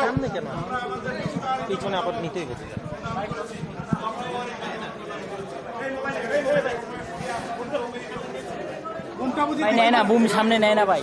সামনে কেন? পিছনে আবার নিতেই হচ্ছে। ভাই নেয় না বুম সামনে নেয় না ভাই।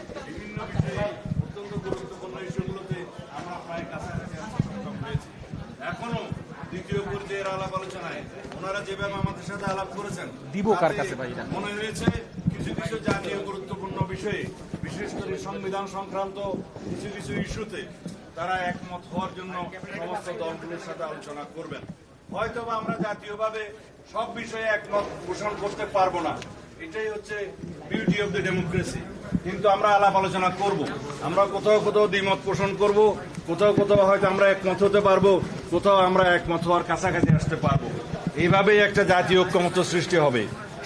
অত্যন্ত গুরুত্বপূর্ণ ইস্যুগুলোতে আমরা প্রায় কাছাকাছি সক্ষম হয়েছি। এখনও দ্বিতীয় পর্যায়ের আলাপ আলোচনায় ওনারা যেভাবে আমাদের সাথে আলাপ করেছেন দিব কার কাছে ভাই মনে হয়েছে কিছু কিছু জাতীয় গুরুত্বপূর্ণ বিষয়ে বিশেষ করে সংবিধান সংক্রান্ত কিছু কিছু ইস্যুতে তারা একমত হওয়ার জন্য সমস্ত দলগুলোর সাথে আলোচনা করবেন। হয়তোবা আমরা জাতীয়ভাবে সব বিষয়ে একমত পোষণ করতে পারব না। এটাই হচ্ছে বিউটি অফ দ্য ডেমোক্রেসি কিন্তু আমরা আলাপ আলোচনা করব। আমরা কোথাও কোথাও দ্বিমত পোষণ করব, কোথাও কোথাও হয়তো আমরা একমত হতে পারব, কোথাও আমরা একমত হওয়ার কাছাকাছি আসতে পারব। এইভাবেই একটা জাতীয় ঐক্যমত সৃষ্টি হবে।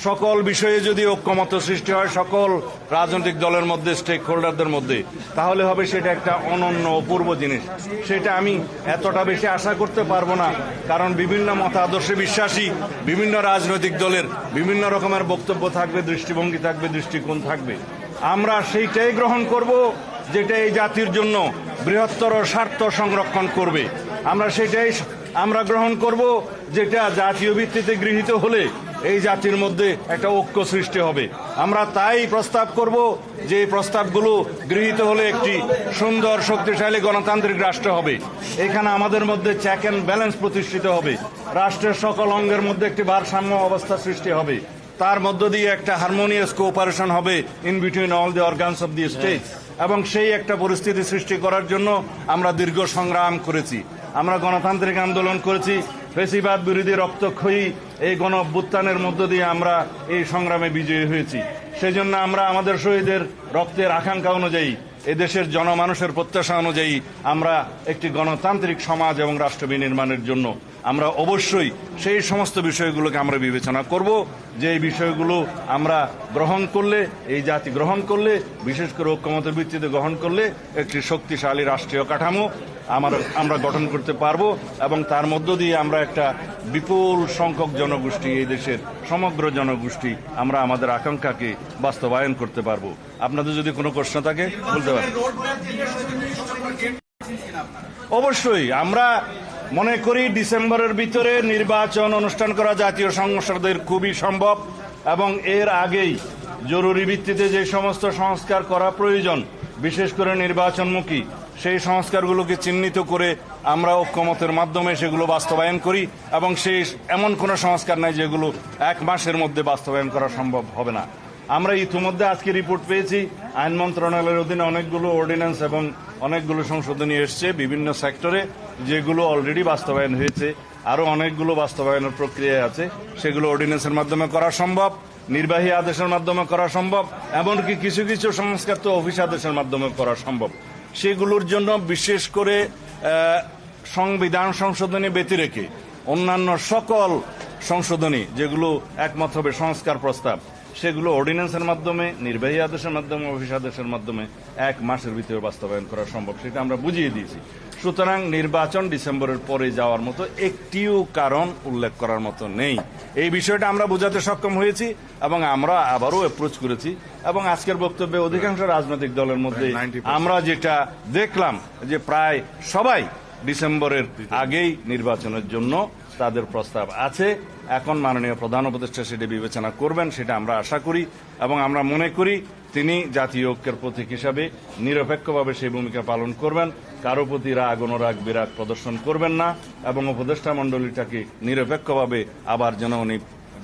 সকল বিষয়ে যদি ঐক্যমত সৃষ্টি হয়, সকল রাজনৈতিক দলের মধ্যে স্টেক হোল্ডারদের মধ্যে, তাহলে হবে সেটা একটা অনন্য অপূর্ব জিনিস। সেটা আমি এতটা বেশি আশা করতে পারব না, কারণ বিভিন্ন মতাদর্শে বিশ্বাসী, বিভিন্ন রাজনৈতিক দলের বিভিন্ন রকমের বক্তব্য থাকবে, দৃষ্টিভঙ্গি থাকবে, দৃষ্টিকোণ থাকবে। আমরা সেইটাই গ্রহণ করব যেটা এই জাতির জন্য বৃহত্তর স্বার্থ সংরক্ষণ করবে। আমরা সেটাই আমরা গ্রহণ করব যেটা জাতীয় ভিত্তিতে গৃহীত হলে এই জাতির মধ্যে একটা ঐক্য সৃষ্টি হবে। আমরা তাই প্রস্তাব করব যে প্রস্তাবগুলো গৃহীত হলে একটি সুন্দর শক্তিশালী গণতান্ত্রিক রাষ্ট্র হবে। এখানে আমাদের মধ্যে চেক অ্যান্ড ব্যালেন্স প্রতিষ্ঠিত হবে। রাষ্ট্রের সকল অঙ্গের মধ্যে একটি ভারসাম্য অবস্থা সৃষ্টি হবে। তার মধ্য দিয়ে একটা হারমোনিয়াস কোঅপারেশন হবে in between all the organs of the state এবং সেই একটা পরিস্থিতি সৃষ্টি করার জন্য আমরা দীর্ঘ সংগ্রাম করেছি। আমরা গণতান্ত্রিক আন্দোলন করেছি। ফেসিবাদ বিরোধী রক্তক্ষয়ী এই গণ অভ্যুত্থানের মধ্য দিয়ে আমরা এই সংগ্রামে বিজয়ী হয়েছি। সেই জন্য আমরা আমাদের শহীদের রক্তের আকাঙ্ক্ষা অনুযায়ী এদেশের জনমানুষের প্রত্যাশা অনুযায়ী আমরা একটি গণতান্ত্রিক সমাজ এবং রাষ্ট্র বিনির্মাণের জন্য আমরা অবশ্যই সেই সমস্ত বিষয়গুলোকে আমরা বিবেচনা করব। যে এই বিষয়গুলো আমরা গ্রহণ করলে এই জাতি গ্রহণ করলে বিশেষ করে ঐক্যমতের ভিত্তিতে গ্রহণ করলে একটি শক্তিশালী রাষ্ট্রীয় কাঠামো আমার আমরা গঠন করতে পারব এবং তার মধ্য দিয়ে আমরা একটা বিপুল সংখ্যক জনগোষ্ঠী এই দেশের সমগ্র জনগোষ্ঠী আমরা আমাদের আকাঙ্ক্ষাকে বাস্তবায়ন করতে পারব। আপনাদের যদি কোনো প্রশ্ন থাকে বলতে পারেন। অবশ্যই আমরা মনে করি ডিসেম্বরের ভিতরে নির্বাচন অনুষ্ঠান করা জাতীয় সংসদের খুবই সম্ভব এবং এর আগেই জরুরি ভিত্তিতে যে সমস্ত সংস্কার করা প্রয়োজন, বিশেষ করে নির্বাচনমুখী, সেই সংস্কারগুলোকে চিহ্নিত করে আমরা ঐক্যমতের মাধ্যমে সেগুলো বাস্তবায়ন করি এবং সেই এমন কোনো সংস্কার নাই যেগুলো এক মাসের মধ্যে বাস্তবায়ন করা সম্ভব হবে না। আমরা ইতিমধ্যে আজকে রিপোর্ট পেয়েছি। আইন মন্ত্রণালয়ের অধীনে অনেকগুলো অর্ডিন্যান্স এবং অনেকগুলো সংশোধনী এসছে বিভিন্ন সেক্টরে যেগুলো অলরেডি বাস্তবায়ন হয়েছে। আরও অনেকগুলো বাস্তবায়নের প্রক্রিয়া আছে। সেগুলো অর্ডিন্যান্সের মাধ্যমে করা সম্ভব, নির্বাহী আদেশের মাধ্যমে করা সম্ভব, এমনকি কিছু কিছু সংস্কার তো অফিস আদেশের মাধ্যমে করা সম্ভব। সেগুলোর জন্য বিশেষ করে সংবিধান সংশোধনী ব্যতি রেখে অন্যান্য সকল সংশোধনী, যেগুলো একমত হবে সংস্কার প্রস্তাব সেগুলো অর্ডিন্যান্সের মাধ্যমে নির্বাহী আদেশের মাধ্যমে অফিস আদেশের মাধ্যমে এক মাসের ভিতরে বাস্তবায়ন করা সম্ভব সেটা আমরা বুঝিয়ে দিয়েছি। সুতরাং নির্বাচন ডিসেম্বরের পরে যাওয়ার মতো একটিও কারণ উল্লেখ করার মতো নেই। এই বিষয়টা আমরা বোঝাতে সক্ষম হয়েছি এবং আমরা আবারও অ্যাপ্রোচ করেছি এবং আজকের বক্তব্যে অধিকাংশ রাজনৈতিক দলের মধ্যে আমরা যেটা দেখলাম যে প্রায় সবাই ডিসেম্বরের আগেই নির্বাচনের জন্য তাদের প্রস্তাব আছে। এখন মাননীয় প্রধান উপদেষ্টা সেটি বিবেচনা করবেন, সেটা আমরা আশা করি এবং আমরা মনে করি তিনি জাতীয় ঐক্যের প্রতীক হিসাবে নিরপেক্ষভাবে সেই ভূমিকা পালন করবেন। কারও প্রতি রাগ, অনুরাগ, বিরাগ প্রদর্শন করবেন না এবং উপদেষ্টা মণ্ডলীটাকে নিরপেক্ষভাবে আবার যেন উনি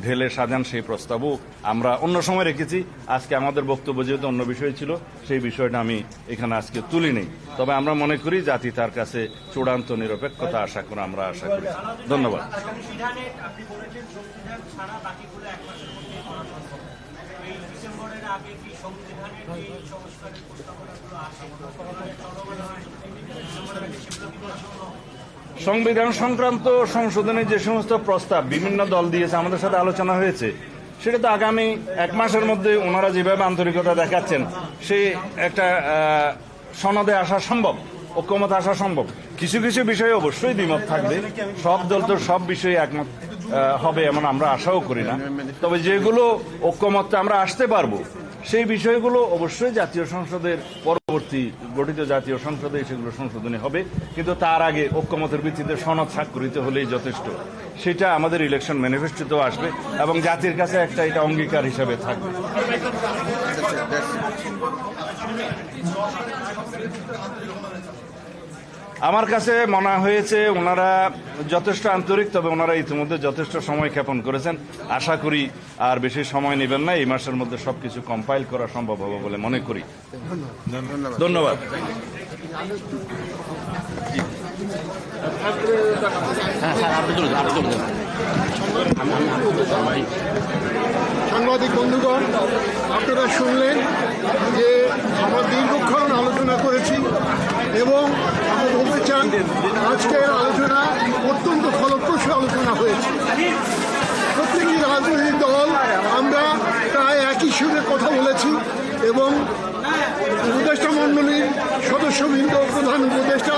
ঢেলে সাজান সেই প্রস্তাবও আমরা অন্য সময় রেখেছি। আজকে আমাদের বক্তব্য যেহেতু অন্য বিষয় ছিল, সেই বিষয়টা আমি এখানে আজকে তুলিনি তবে আমরা মনে করি জাতি তার কাছে চূড়ান্ত নিরপেক্ষতা আশা করে আমরা আশা করি। ধন্যবাদ। সংস্কারের সংবিধান সংক্রান্ত সংশোধনের যে সমস্ত প্রস্তাব বিভিন্ন দল দিয়েছে, আমাদের সাথে আলোচনা হয়েছে, সেটা তো আগামী এক মাসের মধ্যে ওনারা যেভাবে আন্তরিকতা দেখাচ্ছেন, সে একটা সনদে আসা সম্ভব, ঐক্যমত আসা সম্ভব। কিছু কিছু বিষয়ে অবশ্যই দ্বিমত থাকবে, সব দল তো সব বিষয়ে একমত হবে এমন আমরা আশাও করি না। তবে যেগুলো ঐক্যমতটা আমরা আসতে পারব সেই বিষয়গুলো অবশ্যই জাতীয় সংসদের পরবর্তী গঠিত জাতীয় সংসদে সেগুলো সংশোধনী হবে। কিন্তু তার আগে ঐক্যমতের ভিত্তিতে সনদ স্বাক্ষরিত হলেই যথেষ্ট। সেটা আমাদের ইলেকশন ম্যানিফেস্টোতেও আসবে এবং জাতির কাছে একটা এটা অঙ্গীকার হিসাবে থাকবে। আমার কাছে মনে হয়েছে ওনারা যথেষ্ট আন্তরিক তবে ওনারা ইতিমধ্যে যথেষ্ট সময় ক্ষেপণ করেছেন। আশা করি আর বেশি সময় নেবেন না এই মাসের মধ্যে সবকিছু কম্পাইল করা সম্ভব হবে বলে মনে করি। ধন্যবাদ। সাংবাদিক বন্ধুগণ, আপনারা শুনলেন যে আমরা দীর্ঘক্ষণ আলোচনা করেছি এবং আমি বলতে চান আজকের আলোচনা অত্যন্ত ফলপ্রসূ আলোচনা হয়েছে। প্রত্যেকটি রাজনৈতিক দল, আমরা প্রায় একই সুরে কথা বলেছি এবং উপদেষ্টা মণ্ডলীর সদস্যবৃন্দ, প্রধান উপদেষ্টা